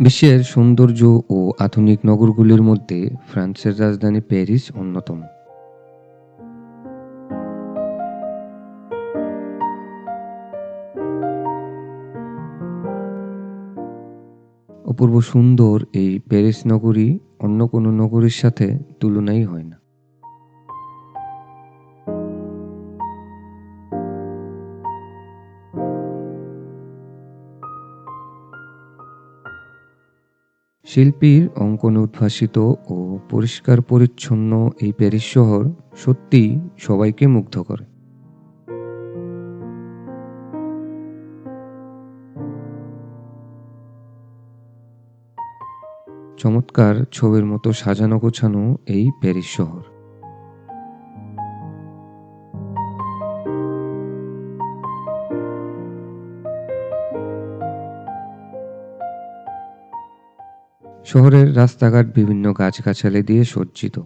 বিশ্বের সৌন্দর্য ও আধুনিক নগরগুলির মধ্যে ফ্রান্সের রাজধানী প্যারিস অন্যতম। অপূর্ব সুন্দর এই প্যারিস নগরী অন্য কোনো নগরীর সাথে তুলনাই হয় না। শিল্পীর অঙ্কনে উদ্ভাসিত ও পরিষ্কার পরিচ্ছন্ন এই প্যারিস শহর সত্যি সবাইকে মুগ্ধ করে। চমৎকার ছবির মতো সাজানো গোছানো এই প্যারিস শহর। শহরের রাস্তাঘাট বিভিন্ন গাছগাছালি দিয়ে সজ্জিত।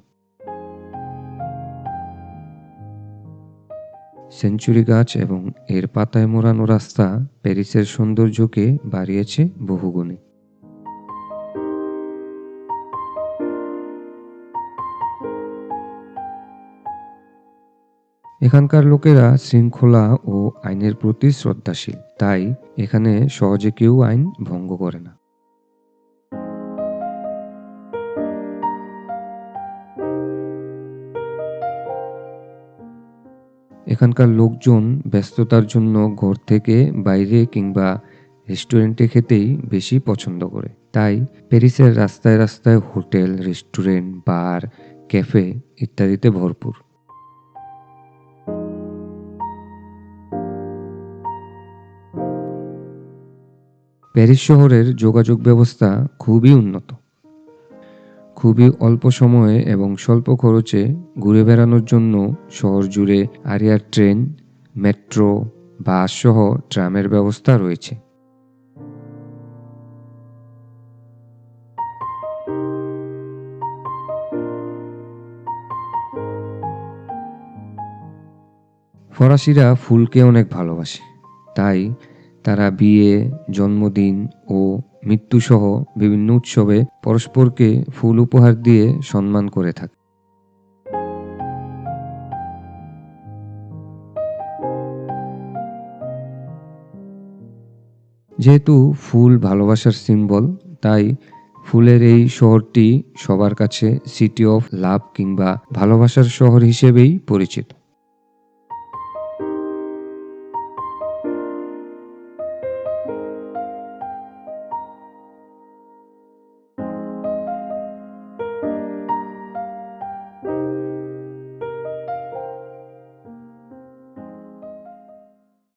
সেঞ্চুরি গাছ এবং এর পাতায় মোড়ানো রাস্তা প্যারিসের সৌন্দর্যকে বাড়িয়েছে বহুগুণে। এখানকার লোকেরা শৃঙ্খলা ও আইনের প্রতি শ্রদ্ধাশীল, তাই এখানে সহজে কেউ আইন ভঙ্গ করে না। এখানকার লোকজন ব্যস্ততার জন্য ঘর থেকে বাইরে কিংবা রেস্টুরেন্টে খেতেই বেশি পছন্দ করে। তাই প্যারিসের রাস্তায় রাস্তায় হোটেল, রেস্টুরেন্ট, বার, ক্যাফে ইত্যাদিতে ভরপুর। প্যারিস শহরের যোগাযোগ ব্যবস্থা খুবই উন্নত। খুবই অল্প সময়ে এবং স্বল্প খরচে ঘুরে বেড়ানোর জন্য শহর জুড়ে আরিয়ার ট্রেন, মেট্রো বাস সহ ট্রামের ব্যবস্থা রয়েছে। ফরাসিরা ফুলকে অনেক ভালোবাসে, তাই তারা বিয়ে, জন্মদিন ও মৃত্যুসহ বিভিন্ন উৎসবে পরস্পরকে ফুল উপহার দিয়ে সম্মান করে থাকে। যেহেতু ফুল ভালোবাসার সিম্বল, তাই ফুলের এই শহরটি সবার কাছে সিটি অফ লাভ কিংবা ভালোবাসার শহর হিসেবেই পরিচিত।